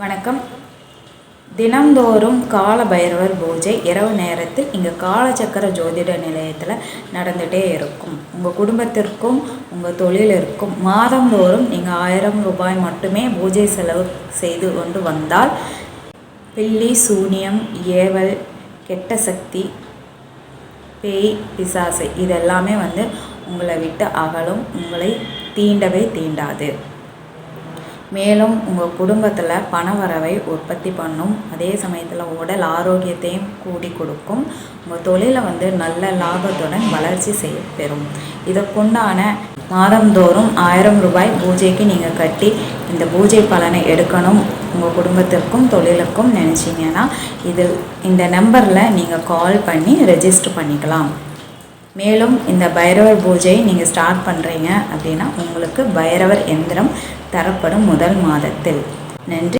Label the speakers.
Speaker 1: வணக்கம். தினந்தோறும் கால பைரவர் பூஜை இரவு நேரத்தில் இங்கே காலச்சக்கர ஜோதிட நிலையத்தில் நடந்துகிட்டே இருக்கும். உங்கள் குடும்பத்திற்கும் உங்கள் தொழிலிற்கும் மாதந்தோறும் நீங்கள் ஆயிரம் ரூபாய் மட்டுமே பூஜை செலவு செய்து கொண்டு வந்தால் பில்லி சூனியம் ஏவல் கெட்ட சக்தி பேய் பிசாசு இதெல்லாமே வந்து உங்களை விட்டு அகலும் உங்களை தீண்டவே தீண்டாது. மேலும் உங்கள் குடும்பத்தில் பண வரவை உற்பத்தி பண்ணும். அதே சமயத்தில் உடல் ஆரோக்கியத்தையும் கூடி கொடுக்கும். உங்கள் தொழிலை வந்து நல்ல லாபத்துடன் வளர்ச்சி செய்ய பெறும். இதற்குண்டான மாதந்தோறும் ஆயிரம் ரூபாய் பூஜைக்கு நீங்கள் கட்டி இந்த பூஜை பலனை எடுக்கணும். உங்கள் குடும்பத்திற்கும் தொழிலுக்கும் நினச்சிங்கன்னா இதில் இந்த நம்பரில் நீங்கள் கால் பண்ணி ரெஜிஸ்டர் பண்ணிக்கலாம். மேலும் இந்த பைரவர் பூஜை நீங்கள் ஸ்டார்ட் பண்ணுறீங்க அப்படின்னா உங்களுக்கு பைரவர் எந்திரம் தரப்படும் முதல் மாதத்தில். நன்றி.